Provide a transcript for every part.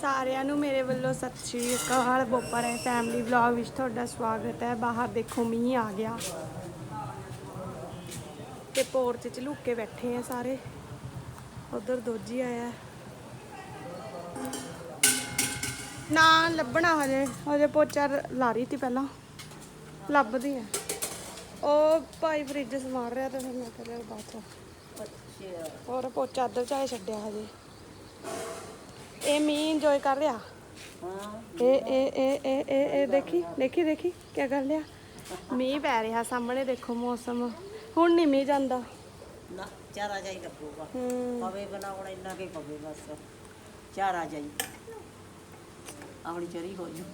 ਸਾਰਿਆਂ ਨੂੰ ਮੇਰੇ ਵੱਲੋਂ ਸਤਿ ਸ਼੍ਰੀ ਅਕਾਲ। ਬੋਪਰ ਫੈਮਿਲੀ ਵਲੌਗ ਵਿੱਚ ਤੁਹਾਡਾ ਸਵਾਗਤ ਹੈ। ਬਾਹਰ ਦੇਖੋ ਮੀਂਹ ਆ ਗਿਆ। ਤੇ ਪੋਰਚ 'ਚ ਲੁੱਕ ਕੇ ਬੈਠੇ ਆ ਸਾਰੇ। ਉਧਰ ਦੋਜੀ ਆਇਆ। ਨਾ ਲੱਭਣਾ ਹਜੇ। ਹਜੇ ਪੋਚਾ ਲਾ ਰਹੀ ਤੀ ਪਹਿਲਾਂ। ਲੱਭਦੀ ਹੈ ਉਹ ਭਾਈ ਫ੍ਰਿਜ ਸਮਾਰ ਰਿਹਾ ਤੇ ਫਿਰ ਮੈਂ ਕਿਹਾ ਬਾਅਦ ਚ। ਹੋਰ ਪੋਚਾ ਅੱਧਰ ਚਾਹੇ ਛੱਡਿਆ ਹਜੇ। ਇਹ ਮੀਂਹ ਇੰਜੋਏ ਕਰ ਰਿਹਾ। ਇਹ ਇਹ ਇਹ ਇਹ ਇਹ ਇਹ ਦੇਖੀ ਦੇਖੀ ਦੇਖੀ ਕੀ ਕਰ ਲਿਆ ਮੀਂਹ ਪੈ ਰਿਹਾ ਸਾਹਮਣੇ ਦੇਖੋ ਮੌਸਮ। ਹੁਣ ਨਹੀਂ ਮੀਂਹ ਜਾਂਦਾ। ਨਾ ਚਾਰਾ ਜਾਈ ਲੱਗੂਗਾ ਹੂੰ। ਪਵੇ ਬਣਾਉਣਾ ਇੰਨਾ ਕੇ ਪਵੇ ਬਸ। ਚਾਰਾ ਜਾਈ। ਆਪਣੀ ਚਰੀ ਹੋ ਜੂ।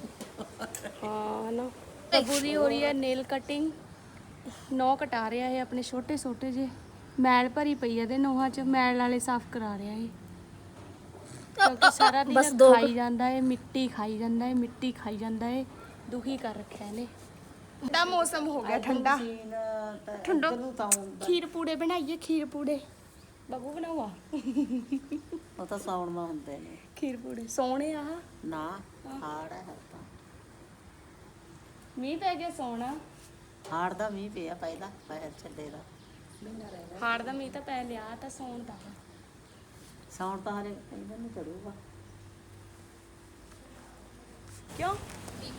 ਹਾਂ ਨਾ। ਦੀ ਹੋ ਰਹੀ ਹੈ ਨੇਲ ਕਟਿੰਗ ਨੋ ਕਟਾ ਰਿਹਾ ਹੈ ਆਪਣੇ ਛੋਟੇ ਛੋਟੇ ਜੇ ਮੈਲ ਭਰੀ ਪਈ ਹੈ ਤੇ ਨੋਹਾਂ 'ਚ। ਮੈਲ ਵਾਲੇ ਸਾਫ਼ ਕਰਾ ਰਿਹਾ ਹੈ ਕਿਉਂਕਿ ਸਾਰਾ ਦਿਨ ਖਾਈ ਜਾਂਦਾ ਹੈ ਮਿੱਟੀ ਖਾਈ ਜਾਂਦਾ ਹੈ ਮਿੱਟੀ ਖਾਈ ਜਾਂਦਾ ਹੈ ਦੁਖੀ ਕਰ ਰੱਖਿਆ ਇਹਨੇ। ਠੰਡਾ ਮੌਸਮ ਹੋ ਗਿਆ ਠੰਡਾ। ਠੰਡਾ। ਨੂੰ ਤਾਂ ਹੁੰਦਾ ਖੀਰ ਪੂੜੇ ਬਣਾਈਏ ਖੀਰ ਪੂੜੇ। ਬੱਬੂ ਬਣਾਵਾ ਉਹ ਤਾਂ ਸੌਣ ਮਾ ਹੁੰਦੇ ਨੇ। ਖੀਰ ਪੂੜੇ ਸੋਹਣੇ ਆ। ਨਾ ਹਾੜ ਹੈ ਤਾਂ। ਮੀਂਹ ਪੈ ਗਿਆ ਸੋਹਣਾ ਹਾੜ ਦਾ ਮੀਂਹ ਪਿਆ ਪਹਿਲਾਂ ਪੈਰ ਛੱਡੇ ਦਾ। ਹਾੜ ਦਾ ਮੀਂਹ ਤਾਂ ਪੈ ਲਿਆ ਤਾਂ ਸੌਣ ਦਾ ਸੌਣ ਤਾਂ ਹਰੇ ਇਹਨਾਂ ਨੂੰ ਚੜੂਗਾ। ਕਿਉਂ?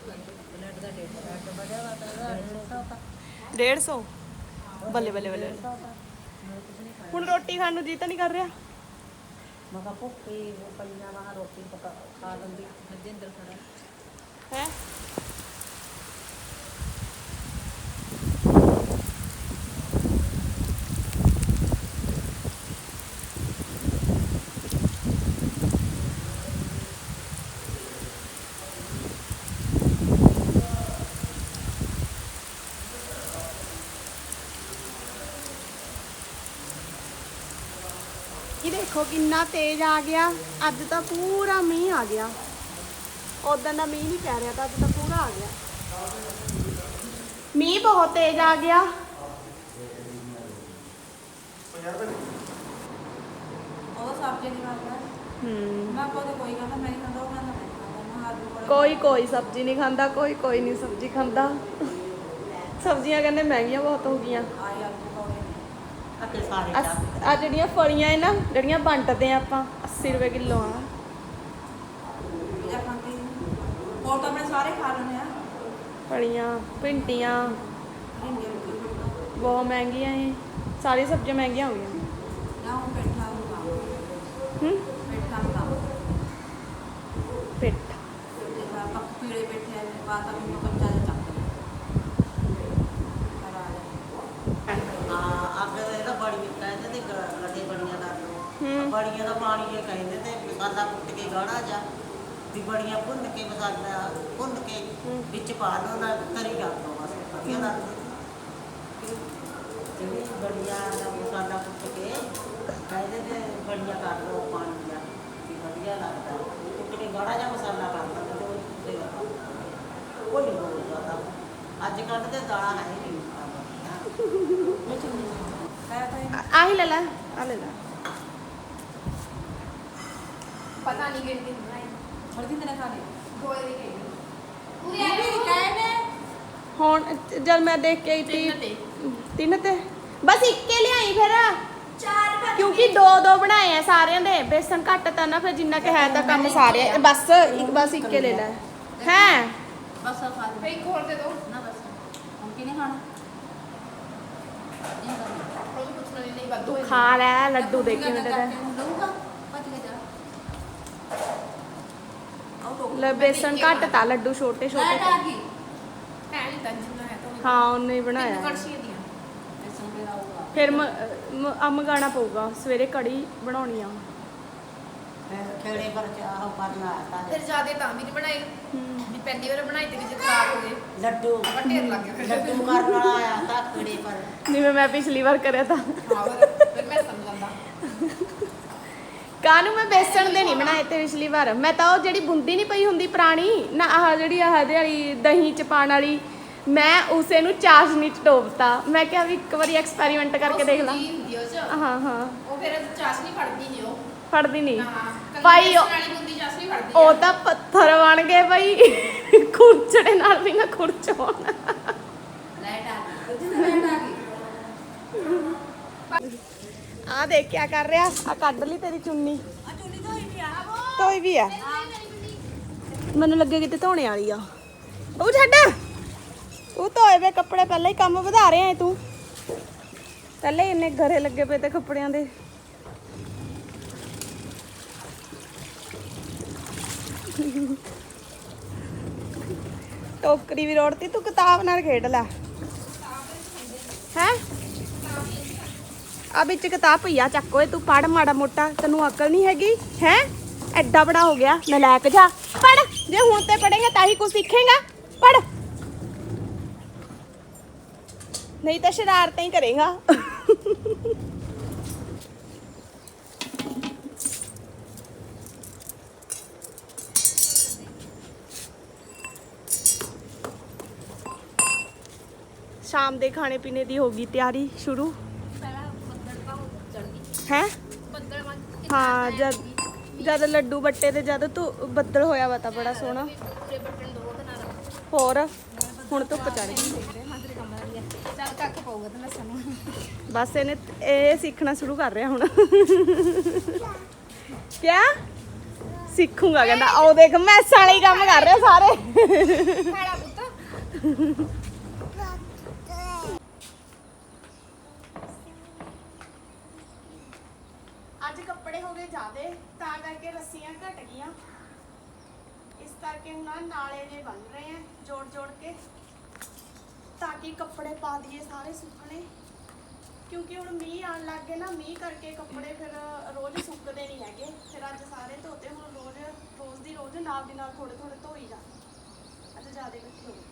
ਬਲੱਡ ਦਾ ਡੇਟ ਬਲੱਡ ਵਧਿਆ ਵਾ ਤਾਂ 150 ਬੱਲੇ ਬੱਲੇ ਬੱਲੇ। ਹੁਣ ਰੋਟੀ ਖਾਣ ਨੂੰ ਜੀ ਤਾਂ ਨਹੀਂ ਕਰ ਰਿਹਾ। ਮੈਂ ਕਿਹਾ ਭੁੱਖੀ ਉਹ ਪਈਆਂ ਵਾ ਰੋਟੀ ਪਕਾ ਖਾ ਲੰਦੀ। ਹਰਜਿੰਦਰ ਖੜਾ ਹੈ ਇਹ ਦੇਖੋ ਕਿੰਨਾ ਤੇਜ਼ ਆ ਗਿਆ। ਅੱਜ ਤਾਂ ਪੂਰਾ ਮੀਂਹ ਆ ਗਿਆ। ਉਦੋਂ ਦਾ ਮੀਂਹ ਨਹੀਂ ਪੈ ਰਿਹਾ ਤਾਂ ਅੱਜ ਤਾਂ ਪੂਰਾ ਆ ਗਿਆ। ਮੀਂਹ ਬਹੁਤ ਤੇਜ਼ ਆ ਗਿਆ। ਉਹ ਸਬਜ਼ੀ ਨਹੀਂ ਖਾਂਦਾ ਹੂੰ। ਮੈਂ ਕੋਲ ਕੋਈ ਕਹਿੰਦਾ ਮੈਂ ਨਹੀਂ ਖਾਂਦਾ ਉਹ ਕਹਿੰਦਾ ਮੈਂ ਨਹੀਂ ਖਾਂਦਾ ਮੈਂ ਆਲੂ ਕੋਲ ਕੋਈ ਕੋਈ ਸਬਜ਼ੀ ਨਹੀਂ ਖਾਂਦਾ ਕੋਈ ਕੋਈ ਨਹੀਂ ਸਬਜ਼ੀ ਖਾਂਦਾ। ਸਬਜ਼ੀਆਂ ਕਹਿੰਦੇ ਮਹਿੰਗੀਆਂ ਬਹੁਤ ਹੋ ਗਈਆਂ। ਆਏ ਆਲੂ ਕੋਲੇ ਅੱਗੇ ਸਾਰੇ ਚੱਕ ਆ ਜਿਹੜੀਆਂ ਫਲੀਆਂ ਹੈ ਨਾ ਜਿਹੜੀਆਂ ਵੰਡਦੇ ਆ ਆਪਾਂ 80 ਰੁਪਏ ਕਿਲੋ ਆ। ਹੋਰ ਤਾਂ ਆਪਣੇ ਸਾਰੇ ਖਾ ਲੈਂਦੇ ਆ। ਫਲੀਆਂ ਭਿੰਡੀਆਂ ਬਹੁਤ ਮਹਿੰਗੀਆਂ ਇਹ। ਸਾਰੀ ਸਬਜ਼ੀਆਂ ਮਹਿੰਗੀਆਂ ਹੋ ਗਈਆਂ। ਨਾ ਉਹ ਖਾ ਹੂੰ? ਪੇਠਾ ਨੂੰ ਖਾ ਪਿੱਠ। ਪੱਕ ਪੇਠੇ ਬਾਤ ਆ ਮੈਨੂੰ ਕੱਚਾ ਜਿਹਾ ਚੱਕ ਲਿਆ ਪਰ ਆ ਜਾ ਹਾਂ ਅੱਗ ਇਹਦਾ ਬੜੀ ਕਹਿੰਦੇ ਤੇ ਗ- ਗੱਡੇ ਬੜੀਆਂ ਕਰ ਲਓ ਹੂੰ। ਬੜੀਆਂ ਦਾ ਪਾਣੀ ਇਹ ਕਹਿੰਦੇ ਤੇ ਮਸਾਲਾ ਕੁੱਟ ਕੇ ਗਾੜਾ ਜਾ ਵੀ ਬੜੀਆਂ ਭੁੰਨ ਕੇ ਮਸਾਲਾ ਭੁੰਨ ਕੇ। ਵਿੱਚ ਪਾ ਲਓ ਨਾ ਤਰੀ ਕਰ ਲਓ ਬਸ ਵਧੀਆ ਲੱਗ ਜਿਹੜੀ ਬੜੀਆਂ ਦਾ ਮਸਾਲਾ ਕੁੱਟ ਕੇ ਕਹਿੰਦੇ ਤੇ ਬੜੀਆਂ ਕਰ ਲਓ ਪਾਣੀ ਦਾ ਵੀ ਵਧੀਆ ਲੱਗਦਾ। ਕੁੱਟ ਕੇ ਗਾੜਾ ਜਾ ਮਸਾਲਾ ਕਰ ਲਓ ਤੇ ਉਹ ਉੱਤੇ ਕੋਈ ਨਹੀਂ ਬੋਲਦਾ ਅੱਜ ਕੱਲ੍ਹ ਤੇ ਦਾਲਾਂ ਹੈ ਹੀ ਨਹੀਂ ਤਾਂ ਆਹੀ ਲੈ ਲੈ। ਆ ਲੈ ਲੈ। ਪਤਾ ਨਹੀਂ ਕਿਹੜੀ ਦਿਨ ਬਣਾਈ? ਹਰਦੀ ਨੇ ਖਾ ਲਿਆ ਗੋਏ ਦੀ ਕਿਹੜੀ ਪੂਰੀ ਇਹ ਵੀ ਕਹੇ ਨੇ ਹੁਣ ਜਦ ਮੈਂ ਦੇਖ ਕੇ ਆਈ ਤੀ ਤਿੰਨ ਤੇ। ਤਿੰਨ ਤੇ। ਬਸ ਇੱਕੇ ਲਿਆਈ ਫਿਰ। ਚਾਰ ਪਾ ਕਿਉਂਕਿ ਦੋ। ਦੋ ਬਣਾਏ ਆ ਸਾਰਿਆਂ ਦੇ। ਬੇਸਨ ਘੱਟ ਤਾਂ ਨਾ ਫਿਰ ਜਿੰਨਾ ਕਿ ਹੈ ਤਾਂ ਕੰਮ ਸਾਰੇ। ਬਸ ਇੱਕ ਬਸ ਇੱਕੇ ਲੈ ਲੈ। ਹੈ। ਬਸ ਆ ਖਾ ਲੈ ਫੇਰ ਖੋਲ ਦੇ ਦੋ। ਨਾ ਬਸ। ਹੁਣ ਕਿਨੇ ਖਾਣਾ? ਇਹ ਕਰਨਾ ਉਹ ਕੁਛ ਨਹੀਂ ਨਹੀਂ ਬਾਦੂ ਖਾ ਲੈ ਲੱਡੂ ਦੇਖੀ ਮੈਂ ਤੇਰਾ ਕੇ ਜਾ ਆਉ ਟੋਕ ਲੈ ਬੇਸਨ ਘੱਟ ਤਾਂ ਲੱਡੂ ਛੋਟੇ ਛੋਟੇ ਹੈ ਨਹੀਂ ਤਾਂ ਜਿੰਨਾ ਹੈ ਤਾਂ ਹਾਂ ਉਹਨੇ ਹੀ ਬਣਾਇਆ। ਤਿੰਨ ਕੜਛੀਆਂ ਦੀਆਂ। ਬੇਸਨ ਮੇਰਾ ਆਊਗਾ ਫਿਰ ਮੰਗਾਣਾ ਪਊਗਾ ਸਵੇਰੇ ਕੜੀ ਬਣਾਉਣੀ ਆ। ਖੇੜੇ ਪਰ ਚਾਹ ਕਰਨਾ ਤਾਂ ਫਿਰ ਜਿਆਦੇ ਤਾਂ ਵੀ ਨਹੀਂ ਬਣਾਈ ਵੀ ਪਹਿਲੀ ਵਾਰ ਬਣਾਈ ਤੇ ਜੇ ਖਰਾਬ ਹੋ ਗਏ। ਲੱਡੂ। ਢੇਰ ਲੱਗ ਗਿਆ ਫਿਰ। ਲੱਡੂ ਕਰਨ ਵਾਲਾ ਆਇਆ ਤਾਂ ਖੇੜੇ ਪਰ। ਜਿਵੇਂ ਮੈਂ ਪਿਛਲੀ ਵਾਰ ਕਰਿਆ ਤਾਂ। ਹਾਂ ਫਿਰ ਫਿਰ ਮੈਂ ਸਮਝ ਜਾਂਦਾ ਕਾਹਨੂੰ ਮੈਂ ਬੇਸਣ ਦੇ ਨਹੀਂ ਬਣਾਏ ਤੇ ਪਿਛਲੀ ਵਾਰ? ਮੈਂ ਤਾਂ ਉਹ ਜਿਹੜੀ ਬੁੰਦੀ ਨਹੀਂ ਪਈ ਹੁੰਦੀ ਪੁਰਾਣੀ ਨਾ ਆਹ ਜਿਹੜੀ ਆਹ ਦੇ ਵਾਲੀ ਦਹੀਂ ਚ ਪਾਣ ਵਾਲੀ ਮੈਂ ਉਸੇ ਨੂੰ ਚਾਸ਼ਨੀ ਚ ਡੋਬਤਾ। ਮੈਂ ਕਿਹਾ ਵੀ ਇੱਕ ਵਾਰੀ ਐਕਸਪੈਰੀਮੈਂਟ ਕਰਕੇ ਦੇਖ ਲਾਂ। ਉਹ ਸੂਜੀ ਹੁੰਦੀ ਉਹ ਚ? ਹਾਂ ਹਾਂ। ਉਹ ਫਿਰ ਚਾਸ਼ਨੀ ਫੜਦੀ ਨਹੀਂ ਉਹ। ਫੜਦੀ ਨਹੀਂ। ਭਾਈ ਭਾਈ ਉਹ- ਵਾਲੀ ਬੁੰਦੀ ਜਸ ਵੀ ਫੜਦੀ ਉਹ ਤਾਂ ਪੱਥਰ ਬਣ ਗਏ ਬਈ ਖੁਰਚੜੇ ਨਾਲ ਵੀ ਨਾ ਖੁਰਚੋਣ ਲਾਈਟ ਆ ਗਈ। ਲਾਈਟ ਆ ਗਈ। ਆ ਦੇਖ ਕਿਆ ਕਰ ਰਿਹਾ। ਆ ਕੱਢ ਲਈ ਤੇਰੀ ਚੁੰਨੀ। ਤੋਂ ਧੋਈ ਵੀ ਆ। ਮੈਨੂੰ ਲੱਗੇ ਕਿਤੇ ਧੋਣੇ ਵਾਲੀ ਆ। ਉਹ ਛੱਡ। ਉਹ ਧੋਏ ਵੇ ਕੱਪੜੇ ਪਹਿਲਾਂ ਹੀ ਕੰਮ ਵਧਾ ਰਿਹਾ ਏ ਤੂੰ। ਪਹਿਲਾਂ ਹੀ ਇੰਨੇ ਘਰੇ ਲੱਗੇ ਪਏ ਤੇ ਕੱਪੜਿਆਂ ਦੇ। ਟੋਕਰੀ ਵੀ ਰੋੜਤੀ ਤੂੰ ਕਿਤਾਬ ਨਾਲ ਖੇਡ ਲੈ। ਹੈ? ਆ ਵਿੱਚ ਕਿਤਾਬ ਪਈਆ ਚੱਕ ਓਏ, ਤੂੰ ਪੜ ਮਾੜਾ ਮੋਟਾ, ਤੈਨੂੰ ਅਕਲ ਨਹੀਂ ਹੈਗੀ, ਹੈ? ਐਡਾ ਬੜਾ ਹੋ ਗਿਆ ਨਲਾਇਕ ਜਾ। ਪੜ ਜੇ ਹੁਣ ਤੇ ਪੜੇਗਾ ਤਾਂ ਹੀ ਕੁਝ ਸਿੱਖੇਗਾ। ਪੜ ਨਹੀਂ ਤਾਂ ਸ਼ਰਾਰਤਾਂ ਹੀ ਕਰੇਗਾ। ਸ਼ਾਮ ਦੇ ਖਾਣੇ ਪੀਣੇ ਦੀ ਹੋ ਗਈ ਤਿਆਰੀ ਸ਼ੁਰੂ ਪਹਿਲਾਂ ਬੱਦਲ ਤਾਂ ਚੜਦੀ ਹੈ ਬੱਦਲ ਵਾਂਗ ਹਾਂ, ਜਦ ਜਦ ਲੱਡੂ ਬੱਟੇ ਤੇ ਜਦ ਤੂੰ ਬੱਦਲ ਹੋਇਆ ਵਾ ਤਾਂ ਬੜਾ ਸੋਹਣਾ। ਤੇ ਬੱਟਣ ਦੋ ਤੇ ਨਾਲ ਹੋਰ? ਹੁਣ ਧੁੱਪ ਚੜ ਗਈ। ਚੱਲ ਕੱਖ ਪਾਊਗਾ ਤੇ ਮੈਂ ਸਾਨੂੰ ਬਸ ਇਹਨੇ ਇਹ ਸਿੱਖਣਾ ਸ਼ੁਰੂ ਕਰ ਰਿਹਾ ਹੁਣ। ਕਿਆ? ਸਿੱਖੂਗਾ ਕਹਿੰਦਾ, ਆਓ ਦੇਖ, ਮੈਸ ਵਾਲੇ ਹੀ ਕੰਮ ਕਰ ਰਿਹਾ ਸਾਰੇ। ਖਾੜਾ ਪੁੱਤ ਅੱਜ ਕੱਪੜੇ ਜ਼ਿਆਦੇ ਤਾਂ ਕਰਕੇ ਰੱਸੀਆਂ ਘਟ ਗਈਆਂ। ਇਸ ਕਰਕੇ ਹੁਣ ਆਹ ਨਾਲੇ ਜੇ ਬਣ ਰਹੇ ਆ ਜੋੜ ਜੋੜ ਕੇ, ਤਾਂ ਕਿ ਕੱਪੜੇ ਪਾ ਦਈਏ ਸਾਰੇ ਸੁੱਕਣੇ। ਕਿਉਂਕਿ ਹੁਣ ਮੀਂਹ ਆਉਣ ਲੱਗ ਗਏ ਨਾ, ਮੀਂਹ ਕਰਕੇ ਕੱਪੜੇ ਫਿਰ ਰੋਜ਼ ਸੁੱਕਦੇ ਨਹੀਂ ਹੈਗੇ। ਫਿਰ ਅੱਜ ਸਾਰੇ ਧੋਤੇ, ਹੁਣ ਰੋਜ਼ ਰੋਜ਼ ਦੀ ਰੋਜ਼ ਨਾਲ ਦੀ ਨਾਲ ਥੋੜੇ ਥੋੜੇ ਧੋਈ ਜਾ। ਅੱਜ ਜ਼ਿਆਦਾ ਇਕੱਠੇ ਹੋ ਗਏ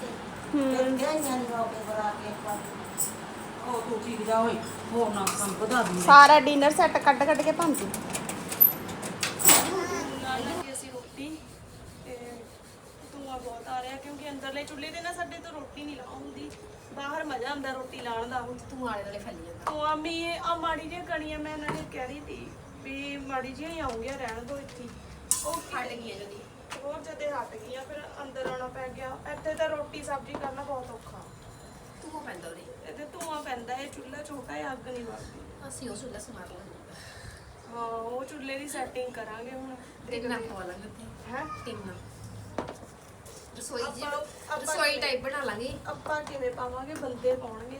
ਉਹ ਤੂੰ ਠੀਕ ਜਾ ਹੋਈ ਹੋਰ ਨਾ ਕੰਮ ਵਧਾ ਦੀ ਸਾਰਾ ਡਿਨਰ ਸੈੱਟ ਕੱਢ ਕੱਢ ਕੇ ਭੰਤੀ ਅਸੀਂ ਰੋਟੀ ਤੇ ਧੂਆਂ ਬਹੁਤ ਆ ਰਿਹਾ ਕਿਉਂਕਿ ਅੰਦਰਲੇ ਚੁੱਲ੍ਹੇ ਤੇ ਨਾ ਸਾਡੇ ਤੋਂ ਰੋਟੀ ਨਹੀਂ ਲਾ ਹੁੰਦੀ ਬਾਹਰ ਮਜ਼ਾ ਆਉਂਦਾ ਰੋਟੀ ਲਾਉਣ ਦਾ ਤੂੰ ਆਲੇ ਦੁਆਲੇ ਫੈਲੀ ਜਾਂਦਾ। ਤੂੰ ਆਮੀ ਆ ਮਾੜੀ ਜਿਹੀ ਕਣੀਆਂ ਮੈਂ ਇਹਨਾਂ ਨੇ ਕਹਿ ਰਹੀ ਸੀ ਵੀ ਮਾੜੀ ਜਿਹੀਆਂ ਹੀ ਆਉਂਗੀਆਂ ਰਹਿਣ ਦੋ ਇੱਥੇ ਹੀ। ਉਹ ਹਟ ਗਈ ਹੈ ਜਦੀ ਹੋਰ ਜਦੇ ਹਟ ਗਈਆਂ ਫਿਰ ਅੰਦਰ ਆਉਣਾ ਪੈ ਗਿਆ। ਇੱਥੇ ਤਾਂ ਰੋਟੀ ਸਬਜ਼ੀ ਕਰਨਾ ਬਹੁਤ ਔਖਾ। ਤੂੰ ਪੈਂਦਾ ਉਹਦੇ ਇੱਥੇ ਧੂਆਂ ਪੈਂਦਾ ਹੈ ਚੁੱਲ੍ਹਾ ਛੋਟਾ ਹੈ ਅੱਗ ਨਹੀਂ ਵਗਦੀ ਅਸੀਂ ਉਸ ਵੇਲੇ ਸਮਾਰ ਲਾਂਗੇ। ਹਾਂ ਉਹ ਚੁੱਲ੍ਹੇ ਦੀ ਸੈਟਿੰਗ ਕਰਾਂਗੇ ਹੁਣ। ਤੇ ਨਾ ਪਵਾ ਲਾਂਗੇ ਉੱਥੇ। ਹੈ? ਤਿੰਨ ਰਸੋਈ ਜੀ ਆਪਾਂ- ਆਪਾਂ ਰਸੋਈ ਟਾਈਪ ਬਣਾ ਲਾਂਗੇ। ਆਪਾਂ ਕਿਵੇਂ ਪਾਵਾਂਗੇ? ਬੰਦੇ ਪਾਉਣਗੇ।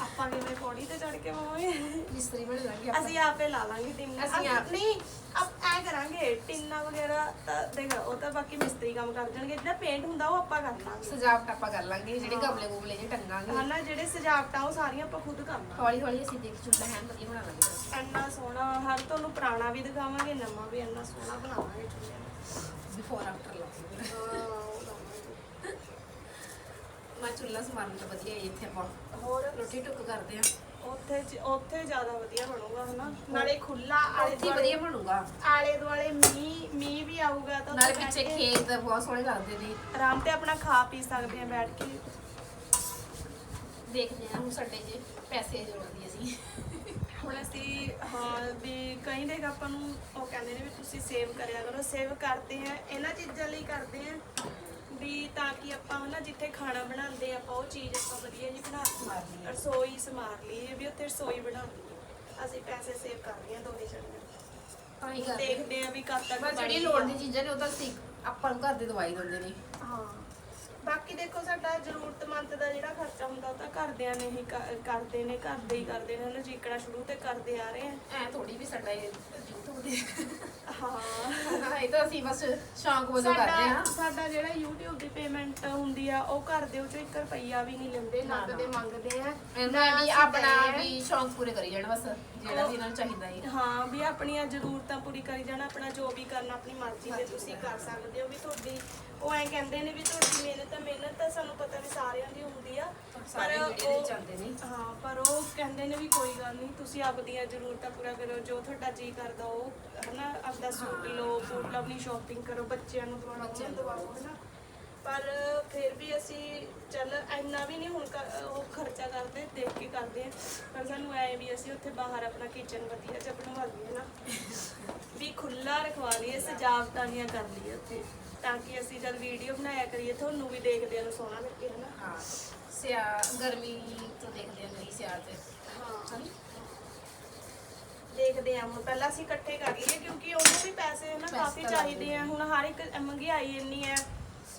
ਆਪਾਂ ਕਿਵੇਂ ਪੌੜੀ ਤੇ ਚੜ ਕੇ ਪਾਵਾਂਗੇ ਮਿਸਤਰੀ ਬਣ ਲਾਂਗੇ ਆਪਾਂ। ਅਸੀਂ ਆਪੇ ਲਾ ਲਾਂਗੇ ਟਿੰਨਾ ਅਸੀਂ ਆਪ- ਨਹੀਂ ਆਪ ਐ ਕਰਾਂਗੇ ਟਿੰਨਾ ਵਗੈਰਾ ਤਾਂ ਦੇਖ ਉਹ ਤਾਂ ਬਾਕੀ ਮਿਸਤਰੀ ਕੰਮ ਕਰ ਜਾਣਗੇ ਜਿਹੜਾ ਪੇਂਟ ਹੁੰਦਾ ਉਹ ਆਪਾਂ ਕਰ ਲਾਂਗੇ। ਸਜਾਵਟ ਆਪਾਂ ਕਰ ਲਾਂਗੇ ਜਿਹੜੇ ਗਮਲੇ ਗੁਮਲੇ ਜੇ ਟੰਗਾਂਗੇ। ਹਨਾ ਜਿਹੜੇ ਸਜਾਵਟਾਂ ਉਹ ਸਾਰੀਆਂ ਆਪਾਂ ਖੁਦ ਕਰਨਾ ਹੌਲੀ ਹੌਲੀ ਅਸੀਂ ਦੇਖ ਚੁੱਲਾ ਹੈ ਵਧੀਆ ਬਣਾ ਲਾਂਗੇ। ਇੰਨਾ ਸੋਹਣਾ ਹਰ ਤੁਹਾਨੂੰ ਪੁਰਾਣਾ ਵੀ ਦਿਖਾਵਾਂਗੇ ਨਵਾਂ ਵੀ ਇੰਨਾ ਸੋਹਣਾ ਬਣਾਵਾਂਗੇ ਚੁੱਲ੍ਹੇ ਬਿਫੋਰ ਆਫਟਰ ਲਾਂਗੇ ਹਾਂ, ਉਹ ਲਾਵਾਂਗੇ। ਮੈਂ ਚੁੱਲਾ ਸਮਾਰਨ ਤੋਂ ਵਧੀਆ ਹੈ ਇੱਥੇ ਆਪਾਂ। ਹੋਰ? ਰੋਟੀ ਟੁੱਕ ਕਰਦੇ ਆ। ਉੱਥੇ ਉੱਥੇ ਜ਼ਿਆਦਾ ਵਧੀਆ ਬਣੂਗਾ ਹਨਾ। ਨਾਲੇ ਖੁੱਲਾ ਆਲੇ ਉੱਥੇ ਦੁਆਲੇ ਵਧੀਆ ਬਣੂਗਾ। ਆਲੇ ਦੁਆਲੇ ਮੀਂਹ ਮੀਂਹ ਵੀ ਆਊਗਾ ਤਾਂ ਨਾਲੇ ਪਿੱਛੇ ਬੈਠ ਕੇ ਖੇਤ ਬਹੁਤ ਸੋਹਣੇ ਲੱਗਦੇ ਨੇ। ਆਰਾਮ ਤੇ ਆਪਣਾ ਖਾ ਪੀ ਸਕਦੇ ਆ ਬੈਠ ਕੇ। ਦੇਖਦੇ ਆ ਹੁਣ ਸਾਡੇ ਜੇ ਪੈਸੇ ਜੋੜਦੀ ਅਸੀਂ। ਹੁਣ ਅਸੀਂ ਹਾਂ ਵੀ ਕਈ ਦੇ ਆਪਾਂ ਨੂੰ ਉਹ ਕਹਿੰਦੇ ਨੇ ਵੀ ਤੁਸੀਂ ਸੇਵ ਕਰਿਆ ਕਰੋ। ਸੇਵ ਕਰਦੇ ਆ ਇਹਨਾਂ ਚੀਜ਼ਾਂ ਲਈ ਕਰਦੇ ਆ। ਵੀ ਤਾਂ ਕਿ ਆਪਾਂ ਹਨਾ ਜਿੱਥੇ ਖਾਣਾ ਬਣਾਉਂਦੇ ਆ, ਆਪਾਂ ਉਹ ਚੀਜ਼ ਆਪਾਂ ਵਧੀਆ ਜੀ ਬਣਾ ਸਮਾਰ ਲਈਏ। ਰਸੋਈ ਸਮਾਰ ਲਈਏ ਵੀ ਉੱਥੇ ਰਸੋਈ ਆ ਅਸੀਂ ਪੈਸੇ ਸੇਵ ਕਰ ਰਹੇ ਆ ਦੋਨੇ ਜਣੇ। ਤਾਂ ਹੀ ਕਰਦੇ। ਦੇਖਦੇ ਆ ਵੀ ਕਦ ਤੱਕ ਪਰ ਜਿਹੜੀ ਬਣਦੀ ਲੋੜ ਆ। ਦੀ ਚੀਜ਼ਾਂ ਨੇ ਉਹ ਤਾਂ ਅਸੀਂ ਆਪਾਂ ਨੂੰ ਘਰ ਦੇ ਦਵਾਈ ਦਿੰਦੇ ਨੇ। ਹਾਂ। ਬਾਕੀ ਦੇਖੋ ਸਾਡਾ ਜ਼ਰੂਰਤਮੰਦ ਦਾ ਜਿਹੜਾ ਖਰਚਾ ਹੁੰਦਾ ਉਹ ਤਾਂ ਘਰਦਿਆਂ ਨੇ ਹੀ ਕ- ਕਰਦੇ ਨੇ ਘਰਦੇ ਹੀ ਕਰਦੇ ਨੇ। ਉਹਨੂੰ ਚੀਕਣਾ ਸ਼ੁਰੂ ਤੇ ਕਰਦੇ ਆ ਰਹੇ ਆ ਐ ਥੋੜੀ ਵੀ ਸਾਡਾ ਇਹ YouTube ਦੇ ਹਾਂ। ਇਹ ਤਾਂ ਅਸੀਂ ਬਸ ਸ਼ੌਂਕ ਵਜੋਂ ਕਰਦੇ ਸਾਡਾ ਹਾਂ। ਸਾਡਾ ਜਿਹੜਾ ਦੀ ਪੇਮੈਂਟ ਹੁੰਦੀ ਆ ਉਹ ਘਰ ਦੇ ਵਿੱਚੋਂ 1 ਰੁਪਈਆ ਵੀ ਨਹੀਂ ਲੈਂਦੇ। ਨਾ। ਨਗਦੇ ਮੰਗਦੇ ਆ। ਇਹਨਾਂ ਵੀ ਆਪਣਾ। ਵੀ ਸ਼ੌਂਕ ਪੂਰੇ ਕਰੀ ਜਾਣ ਬਸ ਜਿਹੜਾ ਵੀ ਇਹਨਾਂ ਨੂੰ ਚਾਹੀਦਾ ਹੈ। ਹਾਂ ਵੀ ਆਪਣੀਆਂ ਜ਼ਰੂਰਤਾਂ ਪੂਰੀ ਕਰੀ ਜਾਣਾ ਆਪਣਾ ਜੋ ਵੀ ਕਰਨਾ ਆਪਣੀ ਮਰਜ਼ੀ ਤੇ ਤੁਸੀਂ ਕਰ ਸਕਦੇ ਹੋ ਵੀ ਤੁਹਾਡੀ ਉਹ ਐਂ ਕਹਿੰਦੇ ਨੇ ਵੀ ਤੁਹਾਡੀ ਮਿਹਨਤ ਹੈ ਮਿਹਨਤ ਤਾਂ ਸਾਨੂੰ ਪਤਾ ਵੀ ਸਾਰਿਆਂ ਦੀ ਹੁੰਦੀ ਆ ਸਾਰੇ ਪਰ ਉਹ- ਚਾਹੁੰਦੇ ਨੇ ਹਾਂ ਪਰ ਉਹ ਕਹਿੰਦੇ ਨੇ ਵੀ ਕੋਈ ਗੱਲ ਨਹੀਂ ਤੁਸੀਂ ਆਪਦੀਆਂ ਜ਼ਰੂਰਤਾਂ ਪੂਰਾ ਕਰੋ ਜੋ ਤੁਹਾਡਾ ਜੀ ਕਰਦਾ ਉਹ ਹਨਾ ਆਪਦਾ ਸੂਟ ਲਓ ਲਓ ਆਪਣੀ ਸ਼ਾਪਿੰਗ ਕਰੋ ਬੱਚਿਆਂ ਨੂੰ ਦਵਾਓ ਬੱਚਿਆਂ ਬੱਚਿਆਂ ਨੂੰ ਦਵਾਓ। ਹਨਾ। ਪਰ ਫਿਰ ਵੀ ਅਸੀਂ ਚੱਲ ਇੰਨਾ ਵੀ ਨਹੀਂ ਹੁਣ ਕ- ਉਹ ਖਰਚਾ ਕਰਦੇ ਦੇਖ ਕੇ ਕਰਦੇ ਆ ਪਰ ਸਾਨੂੰ ਐ ਵੀ ਅਸੀਂ ਉੱਥੇ ਬਾਹਰ ਆਪਣਾ ਕਿਚਨ ਵਧੀਆ ਜਿਹਾ ਬਣਵਾ ਲਈਏ ਨਾ। ਵੀ ਖੁੱਲਾ ਰਖਵਾ ਲਈਏ ਸਜਾਵਟਾਂ ਦੀਆਂ ਕਰ ਲਈਏ ਉੱਥੇ। ਤਾਂ ਕਿ ਅਸੀਂ ਜਦ ਵੀਡੀਓ ਬਣਾਇਆ ਕਰੀਏ ਤੁਹਾਨੂੰ ਵੀ ਦੇਖਦਿਆਂ ਨੂੰ ਸੋਹਣਾ ਲੱਗੇ ਹਨਾ ਹਾਂ ਸਿਆ ਗਰਮੀ ਤੋਂ ਦੇਖਦੇ ਹਾਂ ਨਹੀਂ ਸਿਆਲ ਤੇ। ਹਾਂ। ਦੇਖਦੇ ਆ ਹੁਣ ਪਹਿਲਾਂ ਅਸੀਂ ਇਕੱਠੇ ਕਰ ਲਈਏ ਕਿਉਂਕਿ ਉਹਨੂੰ ਵੀ ਪੈਸੇ ਨਾ ਪੈਸੇ ਕਾਫੀ ਤਾਂ ਚਾਹੀਦੇ ਆ। ਹੁਣ ਹਰ ਇੱਕ ਮਹਿੰਗਾਈ ਇੰਨੀ ਹੈ।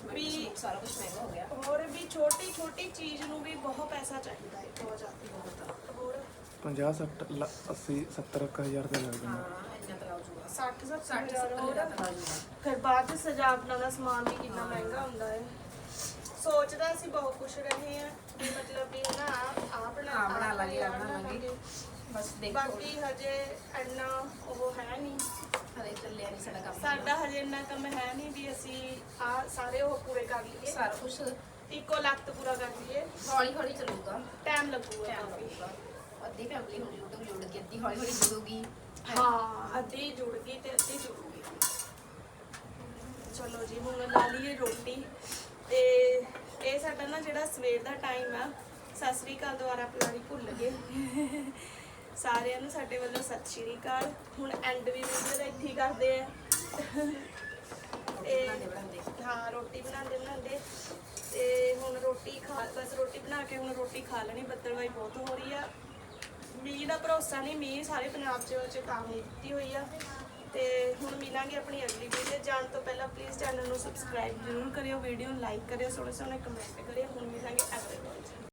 ਵੀ ਸਾਰਾ ਕੁਝ ਮਹਿੰਗਾ ਹੋ ਗਿਆ। ਹੋਰ ਵੀ ਛੋਟੀ ਛੋਟੀ ਚੀਜ਼ ਨੂੰ ਵੀ ਬਹੁਤ ਪੈਸਾ ਚਾਹੀਦਾ ਹੈ ਬਹੁਤ ਜ਼ਿਆਦਾ। ਹੋਰ? 50 ਸੱਠ ਲ- 80 70 ਕੁ ਹਜ਼ਾਰ ਦੇ ਲੱਗ ਹਾਂ ਜਾਂਦੇ ਇੰਨਾ ਤਾਂ ਆਉ ਜੂਗਾ 60 60 70 70 ਹੋਰ ਹਜ਼ਾਰ ਤੱਕ ਆ ਜੂਗਾ ਫਿਰ ਬਾਅਦ ਚ ਸਜਾਵਟਾਂ ਦਾ ਸਮਾਨ ਵੀ ਕਿੰਨਾ ਮਹਿੰਗਾ ਹੁੰਦਾ ਹੈ। ਸੋਚਦਾ ਅਸੀਂ ਬਹੁਤ ਕੁਝ ਰਹੇ ਆ ਵੀ ਮਤਲਬ ਵੀ ਨਾ ਆ ਬਣਾ ਬਣਾ ਲਾਂਗੇ, ਬਣਾ ਲਾਂਗੇ। ਬਸ ਦੇਖੋ। ਬਾਕੀ ਹਜੇ ਇੰਨਾ ਉਹ ਹੈ ਨਹੀਂ। ਹਲੇ ਚੱਲਿਆ ਨਹੀਂ ਸਾਡਾ ਕੰਮ ਸਾਡਾ ਹਜੇ ਇੰਨਾ ਕੰਮ ਹੈ ਨਹੀਂ ਵੀ ਅਸੀਂ ਆ ਸਾਰੇ ਉਹ ਪੂਰੇ ਕਰ ਲਈਏ। ਸਾਰਾ ਕੁਝ ਇੱਕੋ ਲੱਖ ਪੂਰਾ ਕਰ ਲਈਏ। ਹੌਲੀ ਹੌਲੀ ਚੱਲੂਗਾ। ਟਾਈਮ ਲੱਗੂਗਾ ਕਾਫੀ। ਅੱਧੀ ਫੈਮਿਲੀ ਹੁਣ YouTube ਜੁੜ ਗਈ ਅੱਧੀ ਹੌਲੀ ਹੌਲੀ ਜੁੜੂਗੀ। ਹਾਂ ਅੱਧੀ ਜੁੜ ਗਈ ਤੇ ਅੱਧੀ ਜੁੜੂਗੀ। ਚਲੋ ਜੀ ਹੁਣ ਲਾ ਲਈਏ ਰੋਟੀ। ਤੇ ਇਹ ਸਾਡਾ ਨਾ ਜਿਹੜਾ ਸਵੇਰ ਦਾ ਟਾਈਮ ਆ ਸਤਿ ਸ੍ਰੀ ਅਕਾਲ ਦੁਆਰਾ ਪਲਾਣੀ ਭੁੱਲ ਗਏ। ਸਾਰਿਆਂ ਨੂੰ ਸਾਡੇ ਵੱਲੋਂ ਸਤਿ ਸ਼੍ਰੀ ਅਕਾਲ। ਹੁਣ ਐਂਡ ਵੀ ਵੀਡੀਓ ਦਾ ਇੱਥੇ ਹੀ ਕਰਦੇ ਆ। ਤੇ ਹਾਂ, ਰੋਟੀ ਬਣਾਉਂਦੇ ਬਣਾਉਂਦੇ। ਤੇ ਹੁਣ ਰੋਟੀ ਖਾ, ਬਸ ਰੋਟੀ ਬਣਾ ਕੇ ਹੁਣ ਰੋਟੀ ਖਾ ਲੈਣੀ ਬੱਦਲਵਾਈ ਬਹੁਤ ਹੋ ਰਹੀ ਆ। ਮੀਂਹ ਦਾ ਭਰੋਸਾ ਨਹੀਂ, ਮੀਂਹ ਸਾਰੇ ਪੰਜਾਬ 'ਚ ਚੇਤਾਵਨੀ ਦਿੱਤੀ ਹੋਈ ਆ। ਤੇ ਹੁਣ ਮਿਲਾਂਗੇ ਆਪਣੀ ਅਗਲੀ ਵੀਡੀਓ ਜਾਣ ਤੋਂ ਪਹਿਲਾਂ ਪਲੀਜ਼ ਚੈਨਲ ਨੂੰ ਸਬਸਕ੍ਰਾਈਬ ਜ਼ਰੂਰ ਕਰਿਓ ਵੀਡੀਓ ਨੂੰ ਲਾਈਕ ਕਰਿਓ ਸੋਹਣੇ ਸੋਹਣੇ ਕਮੈਂਟ ਕਰਿਓ। ਹੁਣ ਮਿਲਾਂਗੇ ਅਗਲੀ